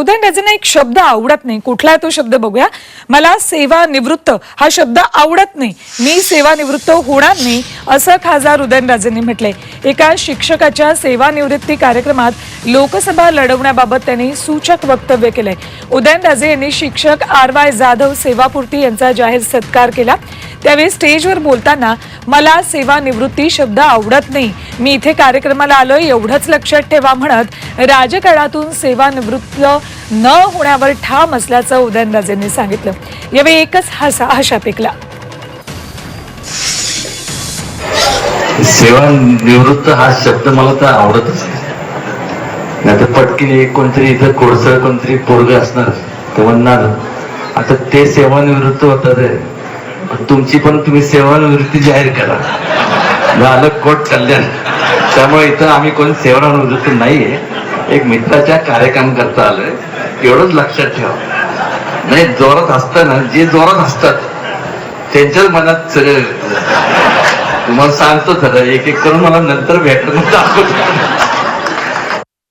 उदयन एक शब्द आवडत नाही. कुठला आहे तो शब्द बघूया. मला सेवानिवृत्त हा शब्द आवडत नाही. मी सेवानिवृत्त होणार नाही. असं खासदार उदयनराजेंनी म्हटले एका शिक्षकाच्या सेवानिवृत्ती कार्यक्रमात लोकसभा लढवण्याबाबत त्यांनी सूचक वक्तव्य केलंय. उदयनराजे यांनी शिक्षक आर वाय जाधव सेवापूर्ती यांचा जाहीर सत्कार केला. त्यावेळी स्टेजवर बोलताना मला सेवानिवृत्ती शब्द आवडत नाही. मी इथे कार्यक्रमाला आलोय एवढंच लक्षात ठेवा म्हणत राजकारणातून सेवानिवृत्त न होण्यावर ठाम असल्याचं उदयनराजेंनी सांगितलं. यावेळी एकच हसा हशा पिकला सेवा निवृत्त हा शब्द मला तर आवडतच नाही. नाही तर पटकीने एक कोणतरी इथं कोळसळ कोणतरी पोरग असणार ते म्हणणार आता ते सेवानिवृत्त होतात तुमची पण तुम्ही सेवानिवृत्ती जाहीर करा. झालं कोट कल्याण. त्यामुळे इथं आम्ही कोण सेवानिवृत्त नाहीये. एक मित्राच्या कार्यक्रम करता आलोय. एवढंच लक्षात ठेवा. नाही जोरात असताना जे जोरात असतात त्यांच्याच मनात सगळं तुम्हाला सांगतो खरं एक एक करून मला नंतर भेटणं दाखवतो.